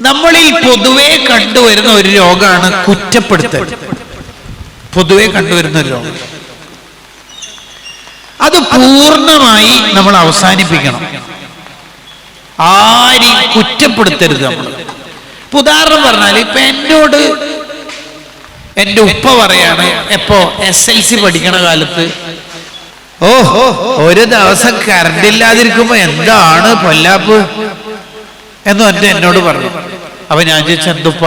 നമ്മളിൽ പൊതുവെ കണ്ടുവരുന്ന ഒരു രോഗമാണ് കുറ്റപ്പെടുത്തൽ. പൊതുവെ കണ്ടുവരുന്ന ഒരു രോഗം. അത് പൂർണമായി നമ്മൾ അവസാനിപ്പിക്കണം. ആരെയും കുറ്റപ്പെടുത്തരുത് നമ്മൾ. ഇപ്പൊ ഉദാഹരണം പറഞ്ഞാൽ ഇപ്പൊ എന്നോട് എന്റെ ഉപ്പ പറയാണ് എപ്പോ എസ് എൽ സി പഠിക്കണ കാലത്ത് ഓഹോ ഒരു ദിവസം കറണ്ട് ഇല്ലാതിരിക്കുമ്പോ എന്താണ് പൊല്ലാപ്പ്? എന്ന് എന്റെ എന്നോട് പറഞ്ഞു. ചോദിച്ചു എന്തുപ്പ?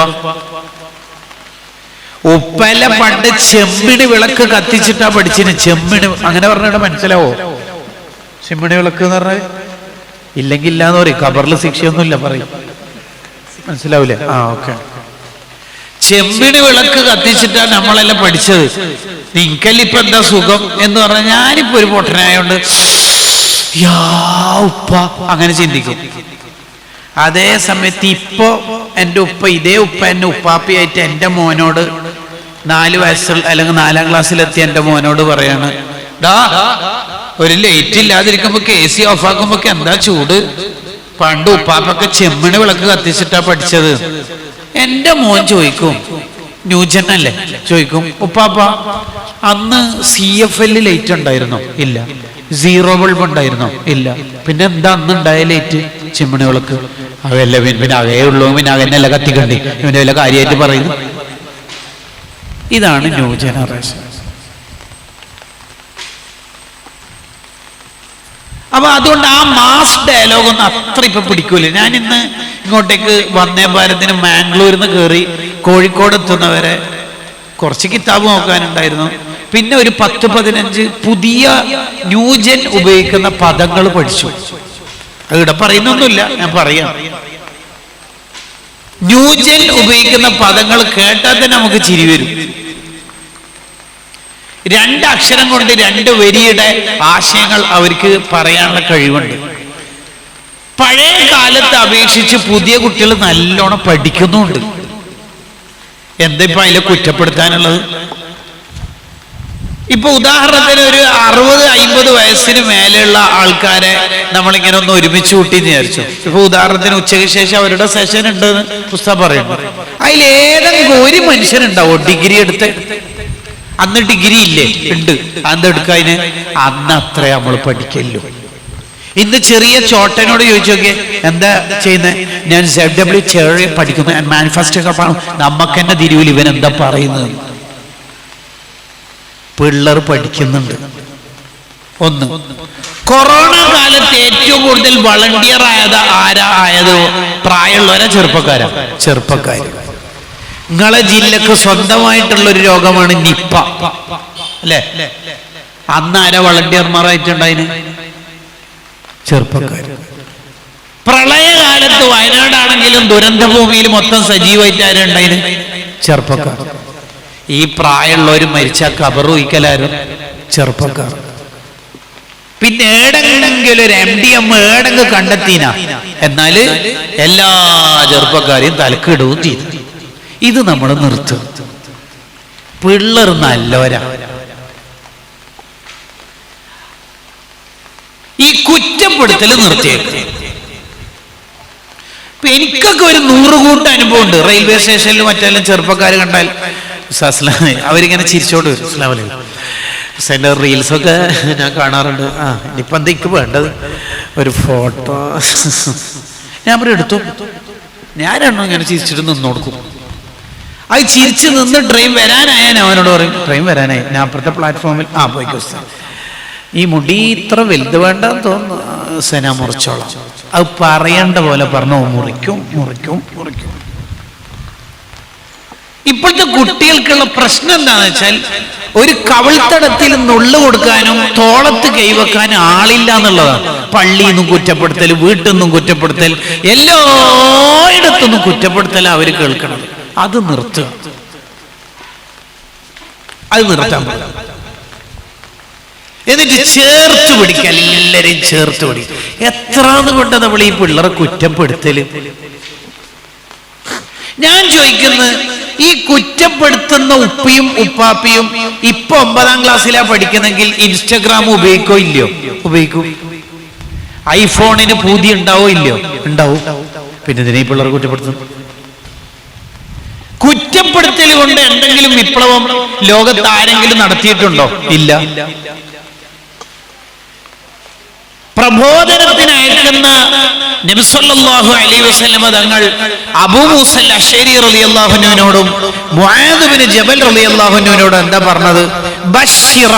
ഉപ്പല പണ്ട് ചെമ്മിണി വിളക്ക് കത്തിച്ചിട്ടാ പഠിച്ചിന്. ചെമ്മിണി അങ്ങനെ പറഞ്ഞിട്ട് മനസ്സിലാവോ? ചെമ്മിണി വിളക്ക് എന്ന് പറഞ്ഞാൽ ഇല്ലെങ്കിൽ ഇല്ലാന്ന് പറയും. കബറിൽ ശിക്ഷയൊന്നുമില്ല പറയും. മനസ്സിലാവൂലേ? ആ ഓക്കെ. ചെമ്മിണി വിളക്ക് കത്തിച്ചിട്ടാ നമ്മളെല്ലാം പഠിച്ചത്. നിങ്ങൾക്കല്ലിപ്പോ എന്താ സുഖം എന്ന് പറഞ്ഞാൽ ഞാനിപ്പോ ഒരു പൊട്ടനായോണ്ട് യാ ഉപ്പ. അങ്ങനെ ചിന്തിക്കും. അതേ സമയത്ത് ഇപ്പോ എന്റെ ഉപ്പ ഇതേ ഉപ്പ എന്നെ ഉപ്പാപ്പിയായിട്ട് എന്റെ മോനോട് നാല് വയസ്സിൽ അല്ലെങ്കിൽ നാലാം ക്ലാസ്സിലെത്തി എന്റെ മോനോട് പറയാണ് ഡാ ഒരു ലൈറ്റ് ഇല്ലാതിരിക്കുമ്പോൾ കെ സി ഓഫ് ആക്കുമ്പോ എന്താ ചൂട്? പണ്ട് ഉപ്പാപ്പൊക്കെ ചെമ്മിണി വിളക്ക് കത്തിച്ചിട്ടാ പഠിച്ചത്. എന്റെ മോൻ ചോദിക്കും ന്യൂജൻ അല്ലേ? ചോദിക്കും ഉപ്പാപ്പ അന്ന് സി എഫ് എല്ലിൽ ലൈറ്റ് ഉണ്ടായിരുന്നോ? ഇല്ല. സീറോ ബൾബ് ഉണ്ടായിരുന്നോ? ഇല്ല. പിന്നെ എന്താ അന്ന് ഉണ്ടായ ലൈറ്റ് ചിമ്മിണി വിളക്ക്. അവല്ല പിന്നെ അവേ ഉള്ളൂ പിന്നെ അവനല്ല കത്തിക്കണ്ടേ? ഇവന്റെ വല്ല കാര്യമായിട്ട് പറയുന്നു? ഇതാണ് ന്യൂ ജനറേഷൻ. അപ്പൊ അതുകൊണ്ട് ആ മാസ് ഡയലോഗ് ഒന്നും അത്ര ഇപ്പൊ പിടിക്കൂല. ഞാൻ ഇന്ന് ഇങ്ങോട്ടേക്ക് വന്നേ ഭാരത്തിന് മാംഗ്ലൂരിൽ നിന്ന് കയറി കോഴിക്കോട് എത്തുന്നവരെ കുറച്ച് കിതാബ് നോക്കാനുണ്ടായിരുന്നു. പിന്നെ ഒരു പത്ത് പതിനഞ്ച് പുതിയ ന്യൂജൻ ഉപയോഗിക്കുന്ന പദങ്ങൾ പഠിച്ചു. ഇവിടെ പറയുന്നൊന്നുമില്ല. ഞാൻ പറയാം. ന്യൂജൻ ഉപയോഗിക്കുന്ന പദങ്ങൾ കേട്ടാൽ തന്നെ നമുക്ക് ചിരി വരും. രണ്ട് അക്ഷരം കൊണ്ട് രണ്ട് വരിയുടെ ആശയങ്ങൾ അവർക്ക് പറയാനുള്ള കഴിവുണ്ട്. പഴയ കാലത്ത് അപേക്ഷിച്ച് പുതിയ കുട്ടികൾ നല്ലോണം പഠിക്കുന്നുണ്ട്. എന്താ ഇപ്പൊ അതിലെ കുറ്റപ്പെടുത്താനുള്ളത്? ഇപ്പൊ ഉദാഹരണത്തിന് ഒരു അറുപത് അയിമ്പത് വയസ്സിന് മേലെയുള്ള ആൾക്കാരെ നമ്മളിങ്ങനെ ഒന്ന് ഒരുമിച്ച് കൂട്ടി വിചാരിച്ചു. ഇപ്പൊ ഉദാഹരണത്തിന് ഉച്ചയ്ക്ക് ശേഷം അവരുടെ സെഷൻ ഉണ്ടെന്ന് പുസ്തകം പറയുന്നു. അതിൽ ഏതെങ്കിലും ഒരു മനുഷ്യനുണ്ടാവോ ഡിഗ്രി എടുത്ത്. അന്ന് ഡിഗ്രി ഇല്ലേ? ഉണ്ട്. അതെടുക്കാതിന് അന്ന് അത്ര നമ്മൾ പഠിക്കല്ലോ ഇന്ന് ചെറിയ ചോട്ടനോട് ചോദിച്ചു നോക്കിയേ എന്താ ചെയ്യുന്നത് ഞാൻ സെഡ് ഡബ്ല്യു ചെറിയ പഠിക്കുന്നു. മാനിഫെസ്റ്റോ നമുക്ക് തന്നെ തിരുവിൽ ഇവൻ എന്താ പറയുന്നത്? പിള്ളേർ പഠിക്കുന്നുണ്ട്. ഒന്ന്. കൊറോണ കാലത്ത് ഏറ്റവും കൂടുതൽ വളണ്ടിയർ ആയത് ആരാ? ആയത് പ്രായമുള്ളവരാ ചെറുപ്പക്കാരാ? ചെറുപ്പക്കാർ നിങ്ങളെ ജില്ലക്ക് സ്വന്തമായിട്ടുള്ള ഒരു രോഗമാണ് നിപ്പ. അല്ലേ? അന്ന് ആരാ വളണ്ടിയർമാരായിട്ടുണ്ടായിന് ചെറുപ്പക്കാർ പ്രളയകാലത്ത് വയനാടാണെങ്കിലും ദുരന്തഭൂമിയിൽ മൊത്തം സജീവമായിട്ട് ആരുണ്ടായിന് ചെറുപ്പക്കാർ ഈ പ്രായമുള്ളവർ മരിച്ച കബർ വഹിക്കലാരും ചെറുപ്പക്കാർ. പിന്നെ ഏടെങ്കിലും ഒരു എം ഡി എം ഏടങ്ങ് കണ്ടെത്തിന? എന്നാൽ എല്ലാ ചെറുപ്പക്കാരെയും തലക്കിടുകയും ചെയ്തു. ഇത് നമ്മൾ നിർത്തും. പിള്ളർ നല്ലവരാ. ഈ കുറ്റപ്പെടുത്തൽ നിർത്തിയേക്കും. എനിക്കൊക്കെ ഒരു നൂറ് കൂട്ടം അനുഭവം ഉണ്ട് റെയിൽവേ സ്റ്റേഷനിൽ മറ്റെല്ലാം ചെറുപ്പക്കാർ കണ്ടാൽ. സസ്ലാം അവരിങ്ങനെ ചിരിച്ചോണ്ട് വരും. അസ്സലാമു അലൈക്കും. ഹുസൈന്റെ റീൽസ് ഒക്കെ ഞാൻ കാണാറുണ്ട്. ആ ഇനിയിപ്പം എന്താ വേണ്ടത്? ഒരു ഫോട്ടോ. ഞാൻ പറയും എടുത്തു. ഞാൻ രണ്ടും ഇങ്ങനെ ചിരിച്ചിട്ട് നിന്ന് കൊടുക്കും. അത് ചിരിച്ച് നിന്ന് ട്രെയിൻ വരാനായ ഞാൻ അവനോട് പറയും. ട്രെയിൻ വരാനായി. ഞാൻ അപ്പുറത്തെ പ്ലാറ്റ്ഫോമിൽ ആ പോയിക്കോ. ഈ മുടി ഇത്ര വലുത് വേണ്ടെന്ന് തോന്നുന്നു. സെന മുറിച്ചോളാം. അത് പറയേണ്ട പോലെ പറഞ്ഞു മുറിക്കും മുറിക്കും മുറിക്കും. ഇപ്പോഴത്തെ കുട്ടികൾക്കുള്ള പ്രശ്നം എന്താണെന്ന് വെച്ചാൽ ഒരു കവിൾത്തടത്തിൽ നുള്ളു കൊടുക്കാനും തോളത്ത് കൈവെക്കാനും ആളില്ല എന്നുള്ളതാണ്. പള്ളിയിൽ നിന്നും കുറ്റപ്പെടുത്തൽ വീട്ടിൽ നിന്നും കുറ്റപ്പെടുത്തൽ എല്ലായിടത്തുനിന്നും കുറ്റപ്പെടുത്തൽ അവർ കേൾക്കണം. അത് നിർത്തുക. അത് നിർത്താൻ എന്നിട്ട് ചേർത്ത് പിടിക്കുക എല്ലാരെയും ചേർത്ത് പിടിക്കുക. എത്രാന്ന് കൊണ്ട് നമ്മൾ ഈ പിള്ളേരെ കുറ്റപ്പെടുത്തൽ? ഞാൻ ചോദിക്കുന്നത് ഈ കുറ്റപ്പെടുത്തുന്ന ഉപ്പയും ഉപ്പാപ്പിയും ഇപ്പൊ ഒമ്പതാം ക്ലാസ്സിലാ പഠിക്കുന്നെങ്കിൽ ഇൻസ്റ്റഗ്രാം ഉപയോഗിക്കോ ഇല്ലയോ? ഉപയോഗിക്കും. ഐഫോണിന് പൂതി ഉണ്ടാവോ ഇല്ലയോ? ഉണ്ടാവും. പിന്നെ ഇതിനെ പിള്ളേർ കുറ്റപ്പെടുത്തുന്നു കുറ്റപ്പെടുത്തൽ കൊണ്ട് എന്തെങ്കിലും വിപ്ലവം ലോകത്ത് ആരെങ്കിലും നടത്തിയിട്ടുണ്ടോ? ഇല്ല. പ്രബോധനത്തിന് അയക്കുന്ന നബിസല്ലാഹു അലൈ വസല്ലമ തങ്ങൾ അബൂ മൂസൽ അഷേരി റലി മുആദ് ബിൻ ജബൽ റളിയല്ലാഹുവിനോടും എന്താ പറഞ്ഞത്? ബഷിറ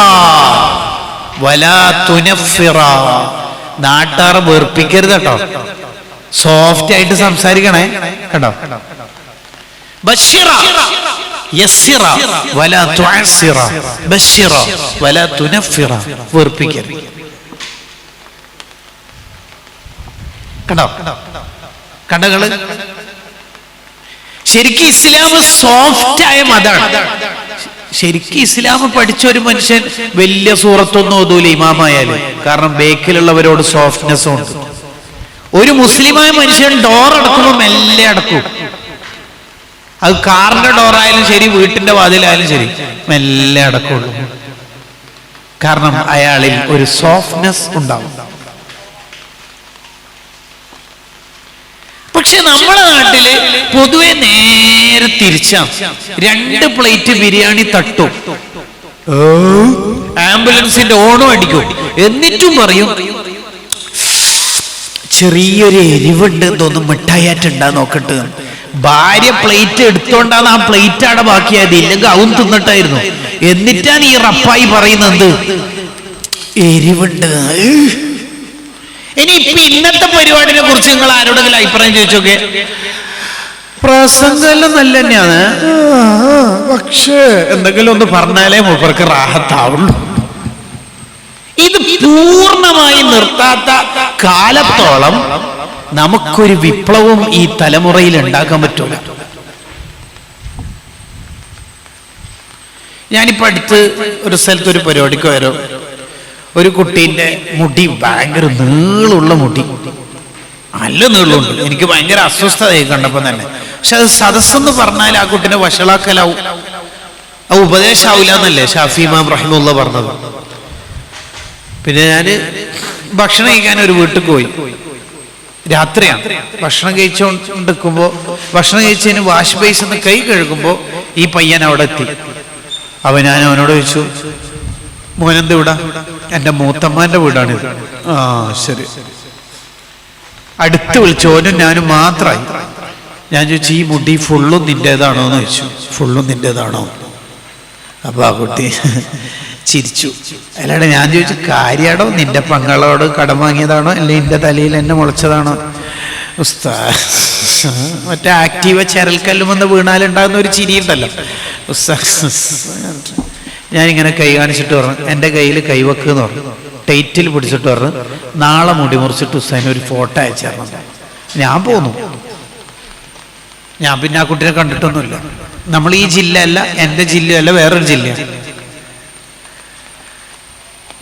വലാ തുനഫിറ. നാട്ടാർ വെറുപ്പിക്കരുത് കേട്ടോ. സോഫ്റ്റ് ആയിട്ട് സംസാരിക്കണേ കേട്ടോ. ബഷിറ യസ്സിറ. വലാ തുഅസ്സിറ. ബശ്ശിറ. വലാ തുനഫിറ. വെറുപ്പിക്കരുത്. കണ്ടോ കടകൾ ശരിക്കും ഇസ്ലാം സോഫ്റ്റ് ആയ മതമാണ്. ശരിക്കും ഇസ്ലാം പഠിച്ച ഒരു മനുഷ്യൻ വലിയ സൂറത്തൊന്നും ഓതൂല ഇമാമായാലും. കാരണം ബേക്കിലുള്ളവരോട് സോഫ്റ്റ്നെസ് ഉണ്ട്. ഒരു മുസ്ലിമായ മനുഷ്യൻ ഡോർ അടക്കുമ്പോൾ മെല്ലെ അടക്കും. അത് കാറിന്റെ ഡോറായാലും ശരി വീട്ടിന്റെ വാതിലായാലും ശരി മെല്ലെ അടക്കുള്ളൂ. കാരണം അയാളിൽ ഒരു സോഫ്റ്റ്നെസ് ഉണ്ടാവും. പക്ഷെ നമ്മുടെ നാട്ടിൽ പൊതുവെ നേരെ തിരിച്ചാ. രണ്ട് പ്ലേറ്റ് ബിരിയാണി തട്ടും. ആംബുലൻസിന്റെ ഓണം അടിക്കും. എന്നിട്ടും പറയും ചെറിയൊരു എരിവുണ്ട് തോന്നും മിഠായിട്ടാ നോക്കട്ട്. ഭാര്യ പ്ലേറ്റ് എടുത്തോണ്ടാന്ന് ആ പ്ലേറ്റ് അവിടെ ബാക്കിയായത്. ഇല്ലെങ്കിൽ അവൻ തിന്നിട്ടായിരുന്നു. എന്നിട്ടാണ് ഈ റപ്പായി പറയുന്നത് എരിവുണ്ട്. ഇനി ഇപ്പൊ ഇന്നത്തെ പരിപാടിനെ കുറിച്ച് നിങ്ങൾ ആരോടെങ്കിലും അഭിപ്രായം ചോദിച്ചോക്കെ? പ്രസംഗമെല്ലാം നല്ല തന്നെയാണ്. പക്ഷേ എന്തെങ്കിലും ഒന്ന് പറഞ്ഞാലേ മൂപ്പർക്ക് റാഹത്താവുള്ളൂ. ഇത് പൂർണമായി നിർത്താത്ത കാലത്തോളം നമുക്കൊരു വിപ്ലവം ഈ തലമുറയിൽ ഉണ്ടാക്കാൻ പറ്റൂല. ഞാനിപ്പോ അടുത്ത് ഒരു സ്ഥലത്ത് ഒരു പരിപാടിക്ക് വരും ഒരു കുട്ടീന്റെ മുടി ഭയങ്കര നീളുള്ള മുടി. നല്ല നീളമുണ്ട് എനിക്ക് ഭയങ്കര അസ്വസ്ഥതയായി കണ്ടപ്പോൾ തന്നെ. പക്ഷെ അത് സദസ്സെന്ന് പറഞ്ഞാൽ ആ കുട്ടീനെ വഷളാക്കലാവും. ആ ഉപദേശാവില്ല എന്നല്ലേ ഷാഫി ഇമാം റഹിമുള്ള പറഞ്ഞത്. പിന്നെ ഞാൻ ഭക്ഷണം കഴിക്കാൻ ഒരു വീട്ടിൽ പോയി. രാത്രിയാണ്. ഭക്ഷണം കഴിച്ചോണ്ടിരിക്കുമ്പോ ഭക്ഷണം കഴിച്ചതിന് വാഷ് ബേസ് എന്ന് കൈ കഴുകുമ്പോ ഈ പയ്യൻ അവിടെ എത്തി. അവൻ ഞാൻ അവനോട് ചോദിച്ചു മോനെന്ത് വീടാ എന്റെ മൂത്തമ്മാന്റെ വീടാണിത് ആ ശരി. അടുത്ത് വിളിച്ചോനും ഞാനും മാത്രമായി. ഞാൻ ചോദിച്ചു ഈ മുടി ഫുള്ളും നിന്റേതാണോ എന്ന് ചോദിച്ചു. ഫുള്ളും നിന്റേതാണോ അപ്പൊ ആ കുട്ടി ചിരിച്ചു. അല്ലാണ്ട് ഞാൻ ചോദിച്ചു കാര്യാടോ? നിന്റെ പങ്ങളോട് കടം വാങ്ങിയതാണോ? അല്ലെ? നിന്റെ തലയിൽ എന്നെ മുളച്ചതാണോ? ഉസ്താ മറ്റേ ആക്റ്റീവ ചരൽക്കല്ലുമെന്ന് വീണാലുണ്ടാകുന്ന ഒരു ചിരിയുണ്ടല്ലോ. ഉസ്താ ഞാനിങ്ങനെ കൈ കാണിച്ചിട്ട് പറഞ്ഞു എന്റെ കയ്യിൽ എന്ന് പറഞ്ഞു. ടൈറ്റിൽ പിടിച്ചിട്ട് പറഞ്ഞു നാളെ മുടി മുറിച്ചിട്ട് ഉസ്താദിന് ഒരു ഫോട്ടോ അയച്ചായിരുന്നു ഞാൻ പോന്നു. ഞാൻ പിന്നെ ആ കുട്ടിനെ കണ്ടിട്ടൊന്നുമില്ല. നമ്മൾ ഈ ജില്ലയല്ല എന്റെ ജില്ലയല്ല വേറൊരു ജില്ല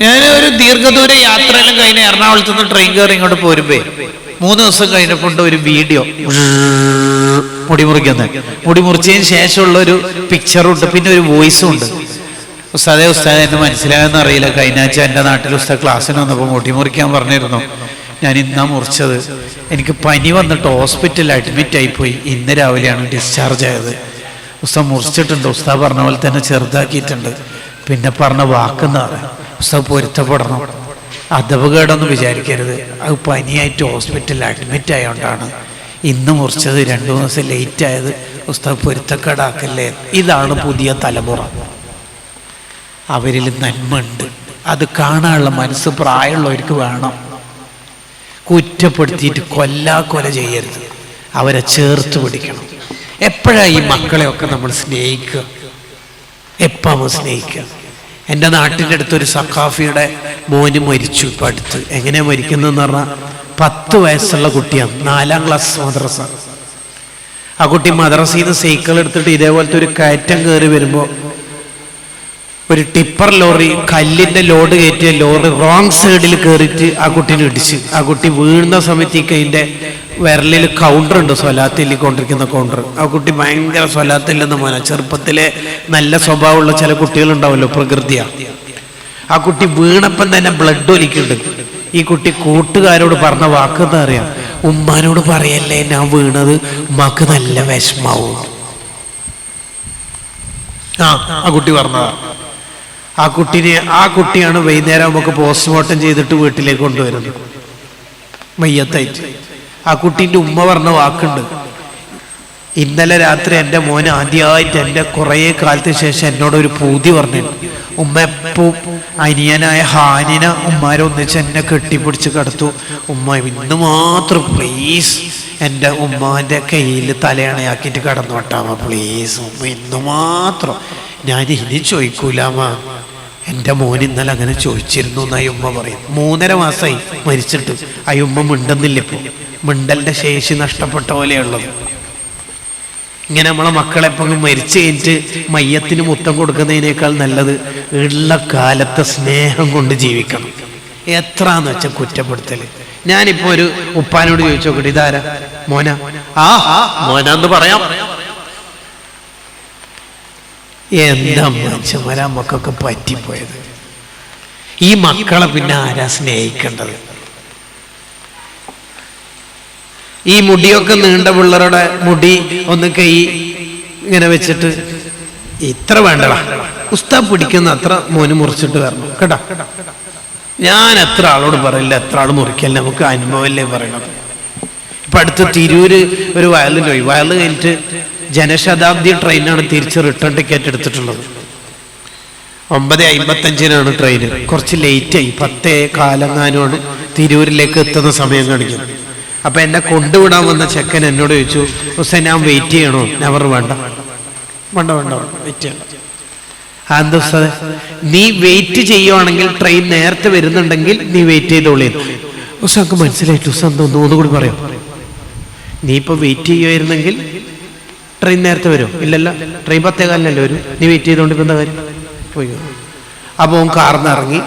ഞാൻ ഒരു ദീർഘദൂര യാത്രയെല്ലാം കഴിഞ്ഞ് എറണാകുളത്ത് നിന്ന് ട്രെയിൻ കയറി ഇങ്ങോട്ട് പോരുമ്പേ മൂന്ന് ദിവസം കഴിഞ്ഞപ്പോൾ ഒരു വീഡിയോ മുടി മുറിക്കുന്നത്. മുടി മുറിച്ചതിന് ശേഷമുള്ള ഒരു പിക്ചറും ഉണ്ട് പിന്നെ ഒരു വോയിസും ഉണ്ട്. ഉസ്താദെ ഉസ്താദെ എന്ന് മനസ്സിലായെന്ന് അറിയില്ല. കഴിഞ്ഞ ആഴ്ച എന്റെ നാട്ടിൽ ഉസ്താദ് ക്ലാസ്സിന് വന്നപ്പോൾ മുടി മുറിക്കാൻ പറഞ്ഞിരുന്നു. ഞാൻ ഇന്നാ മുറിച്ചത്. എനിക്ക് പനി വന്നിട്ട് ഹോസ്പിറ്റലിൽ അഡ്മിറ്റ് ആയിപ്പോയി. ഇന്ന് രാവിലെയാണ് ഡിസ്ചാർജ് ആയത്. ഉസ്താദ് മുറിച്ചിട്ടുണ്ട്. ഉസ്താദ് പറഞ്ഞ പോലെ തന്നെ ചെറുതാക്കിയിട്ടുണ്ട്. പിന്നെ പറഞ്ഞ വാക്കെന്ന് പറയാം ഉസ്താദ് പൊരുത്തപ്പെടണം. അധപകേടൊന്നും വിചാരിക്കരുത്. അത് പനിയായിട്ട് ഹോസ്പിറ്റലിൽ അഡ്മിറ്റ് ആയതുകൊണ്ടാണ് ഇന്ന് മുറിച്ചത്. രണ്ടു മൂന്ന് ദിവസം ലേറ്റ് ആയത്. ഉസ്താദ് പൊരുത്തക്കേടാക്കല്ലേ? ഇതാണ് പുതിയ തലമുറ. അവരിൽ നന്മയുണ്ട്. അത് കാണാനുള്ള മനസ്സ് പ്രായമുള്ളവർക്ക് വേണം. കുറ്റപ്പെടുത്തിയിട്ട് കൊല്ലാ കൊല ചെയ്യരുത്. അവരെ ചേർത്ത് പിടിക്കണം. എപ്പോഴാണ് ഈ മക്കളെയൊക്കെ നമ്മൾ സ്നേഹിക്കുക? എപ്പോൾ നമ്മൾ സ്നേഹിക്കുക? എന്റെ നാട്ടിന്റെ അടുത്തൊരു സഖാഫിയുടെ മോന് മരിച്ചു ഇപ്പം അടുത്ത്. എങ്ങനെ മരിക്കുന്നതെന്ന് പറഞ്ഞാൽ പത്ത് വയസ്സുള്ള കുട്ടിയാണ്. നാലാം ക്ലാസ് മദ്രസ. ആ കുട്ടി മദ്രസയിൽ നിന്ന് സൈക്കിൾ എടുത്തിട്ട് ഇതേപോലത്തെ ഒരു കയറ്റം കയറി വരുമ്പോൾ ഒരു ടിപ്പർ ലോറി കല്ലിന്റെ ലോഡ് കയറ്റിയ ലോറി റോങ് സൈഡിൽ കയറിയിട്ട് ആ കുട്ടീനെ ഇടിച്ച്. ആ കുട്ടി വീഴുന്ന സമയത്തേക്ക് അതിന്റെ വിരലിൽ കൗണ്ടർ ഉണ്ട് സ്വലാത്തിൽ കൊണ്ടിരിക്കുന്ന കൗണ്ടർ ആ കുട്ടി ഭയങ്കര സ്വലാത്തില്ലെന്ന് മോന ചെറുപ്പത്തിലെ നല്ല സ്വഭാവമുള്ള ചില കുട്ടികളുണ്ടാവല്ലോ പ്രകൃതിയാണ് ആ കുട്ടി വീണപ്പം തന്നെ ബ്ലഡ് ഒലിക്കുന്നുണ്ട്. ഈ കുട്ടി കൂട്ടുകാരോട് പറഞ്ഞ വാക്കെന്താ അറിയാം? ഉമ്മാനോട് പറയല്ലേ ഞാൻ വീണത് ഉമ്മാക്ക് നല്ല വിഷമാവും. ആ ആ കുട്ടി പറഞ്ഞതാ. ആ കുട്ടിനെ ആ കുട്ടിയാണ് വൈകുന്നേരം നമുക്ക് പോസ്റ്റ്മോർട്ടം ചെയ്തിട്ട് വീട്ടിലേക്ക് കൊണ്ടുവരുന്നത്. മയ്യത്തായിട്ട്. ആ കുട്ടീന്റെ ഉമ്മ പറഞ്ഞ വാക്കുണ്ട്. ഇന്നലെ രാത്രി എന്റെ മോൻ ആദ്യമായിട്ട് എന്റെ കുറേ കാലത്തിന് ശേഷം എന്നോട് ഒരു പൂതി പറഞ്ഞു. ഉമ്മ എപ്പോൾ അനിയനായ ഹാനിന ഉമ്മാരെ ഒന്നിച്ച് എന്നെ കെട്ടിപ്പിടിച്ച് കിടത്തു. ഉമ്മ ഇന്ന് മാത്രം പ്ലീസ് എന്റെ ഉമ്മാന്റെ കയ്യിൽ തലയണയാക്കിയിട്ട് വിട്ടാമ പ്ലീസ് ഉമ്മ ഇന്ന് മാത്രം. ഞാൻ ഇനി ചോദിക്കൂലാമ എന്റെ മോൻ ഇന്നലെ അങ്ങനെ ചോദിച്ചിരുന്നു എന്ന് അയ്യമ്മ പറയും. മൂന്നര മാസമായി മരിച്ചിട്ട്. അയ്യമ്മ മിണ്ടുന്നില്ല ഇപ്പോൾ മിണ്ടലിന്റെ ശേഷി നഷ്ടപ്പെട്ട പോലെയുള്ളത്. ഇങ്ങനെ നമ്മളെ മക്കളെ ഇപ്പം മരിച്ചു കഴിഞ്ഞിട്ട് മയ്യത്തിന് മുത്തം കൊടുക്കുന്നതിനേക്കാൾ നല്ലത് ഉള്ള കാലത്തെ സ്നേഹം കൊണ്ട് ജീവിക്കണം. എത്രാന്ന് വെച്ചാൽ കുറ്റപ്പെടുത്തൽ ഞാനിപ്പോ ഒരു ഉപ്പാനോട് ചോദിച്ചു നോക്കട്ടെ ഇതാരാ? മോന? ആ ആ മോനാന്ന് പറയാം. എന്താ മനുഷ്യന്മാരാ മക്കൾക്ക് പറ്റിപ്പോയത്? ഈ മക്കളെ പിന്നെ ആരാ സ്നേഹിക്കേണ്ടത്? ഈ മുടിയൊക്കെ നീണ്ട പിള്ളേരുടെ മുടി ഒന്ന് കൈ ഇങ്ങനെ വെച്ചിട്ട് ഇത്ര വേണ്ടടാ. ഉസ്താ പിടിക്കുന്ന അത്ര മോന് മുറിച്ചിട്ട് വരണം. കേട്ടോ? ഞാൻ എത്ര ആളോട് പറയില്ല എത്ര ആൾ മുറിക്കല്ല നമുക്ക് അനുഭവമല്ലേ പറയണത്. ഇപ്പൊ അടുത്ത് തിരൂര് ഒരു വയലിൽ പോയി വയൽ കഴിഞ്ഞിട്ട് ജനശതാബ്ദി ട്രെയിനാണ് തിരിച്ച് റിട്ടേൺ ടിക്കറ്റ് എടുത്തിട്ടുള്ളത്. ഒമ്പത് അമ്പത്തഞ്ചിനാണ് ട്രെയിൻ കുറച്ച് ലേറ്റായി പത്തേ കാലങ്ങാനുമാണ് തിരൂരിലേക്ക് എത്തുന്ന സമയം കാണിക്കുന്നത്. അപ്പൊ എന്നെ കൊണ്ടുവിടാൻ വന്ന ചെക്കൻ എന്നോട് ചോദിച്ചു ഹുസൈൻ ഞാൻ വെയിറ്റ് ചെയ്യണോ? നെവർ വേണ്ട. വേണ്ട വേണ്ട വെയിറ്റ് ചെയ്യണം ആ, എന്താ നീ വെയിറ്റ് ചെയ്യുവാണെങ്കിൽ ട്രെയിൻ നേരത്തെ വരുന്നുണ്ടെങ്കിൽ നീ വെയിറ്റ് ചെയ്തോളി ഹുസൈൻക്ക് മനസ്സിലായിട്ട് ഉസ്താ എന്തോ ഒന്ന് ഒന്നുകൂടി പറയാം. നീ ഇപ്പൊ വെയിറ്റ് ചെയ്യുമായിരുന്നെങ്കിൽ ട്രെയിൻ നേരത്തെ വരും. ഇല്ലല്ല ട്രെയിൻ പത്തേകാലിനല്ലേ വരും? നീ വെയിറ്റ് ചെയ്തോണ്ട് ഇപ്പം എന്താ കാര്യം? പോയി. അപ്പോൾ ഓൻ കാർന്ന് ഇറങ്ങി.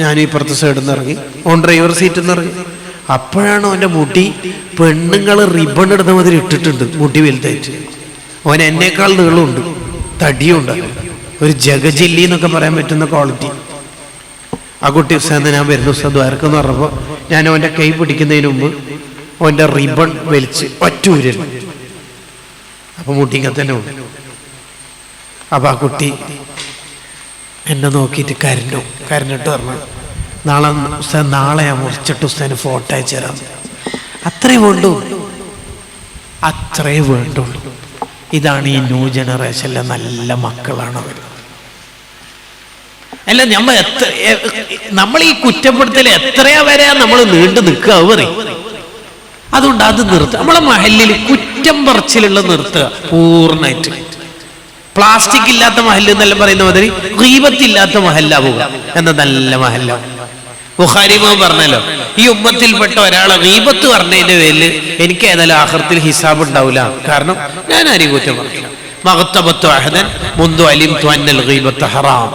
ഞാൻ ഇപ്പുറത്തെ സൈഡിൽ നിന്ന് ഇറങ്ങി. ഓൺ ഡ്രൈവർ സീറ്റിൽ നിന്ന് ഇറങ്ങി. അപ്പോഴാണ് അവന്റെ മുടി പെണ്ണുങ്ങൾ റിബൺ ഇടുന്ന മാതിരി ഇട്ടിട്ടുണ്ട്. മുടി വലുതായിട്ട്. ഓൻ എന്നേക്കാൾ നീളമുണ്ട്. തടിയുണ്ട് ഒരു ജഗജില്ലി എന്നൊക്കെ പറയാൻ പറ്റുന്ന ക്വാളിറ്റി ആ കുട്ടി ഉസ്താദ് ഞാൻ വരുന്ന ഉസ്താദ്. ദ്വാരക്കെന്ന് പറഞ്ഞപ്പോൾ ഞാൻ അവന്റെ കൈ പിടിക്കുന്നതിന് മുമ്പ് അവന്റെ റിബൺ വലിച്ച് ഒറ്റ ഊരൽ അപ്പൊ മുട്ടിങ്ങ തന്നെ ഉണ്ട് അപ്പൊ ആ കുട്ടി എന്നെ നോക്കിയിട്ട് കരഞ്ഞു. കരഞ്ഞിട്ട് പറഞ്ഞു നാളെ ഉസ്താൻ നാളെ ഞാൻ മുറിച്ചിട്ട് ഉസ്താന് ഫോട്ടോ അയച്ചു തരാം. അത്രേ വേണ്ടു. അത്രേ വേണ്ടുള്ളൂ ഇതാണ് ഈ ന്യൂ ജനറേഷനിലെ നല്ല മക്കളാണ് അവർ അല്ല നമ്മൾ എത്ര നമ്മൾ ഈ കുറ്റപ്പെടുത്തൽ എത്രയാ വരെ നമ്മൾ നീണ്ടു നിൽക്കുക അവർ അതുകൊണ്ട് അത് നിർത്തുക. നമ്മളെ മഹലിൽ കുറ്റം പറച്ചിലുള്ള നിർത്തുക. പൂർണമായിട്ട്. പ്ലാസ്റ്റിക് ഇല്ലാത്ത മഹൽ എന്നെല്ലാം പറയുന്ന മാതിരി ഗീപത്തില്ലാത്ത മഹല്ലാവുക എന്ന നല്ല മഹല്ല ബുഖാരിമോ പറഞ്ഞല്ലോ ഈ ഉമ്മത്തിൽപ്പെട്ട ഒരാളെ ഗീപത്ത് പറഞ്ഞതിന്റെ പേരിൽ എനിക്ക് ഏതായാലും ആഹൃത്തിൽ ഹിസാബ് ഉണ്ടാവില്ല കാരണം ഞാൻ ആരെയും കുറ്റം മഹത്തബത്തു അഹദൻ മുന്തു അലിം ത്വന്നൽ ഗീബത്ത് ഹറാം.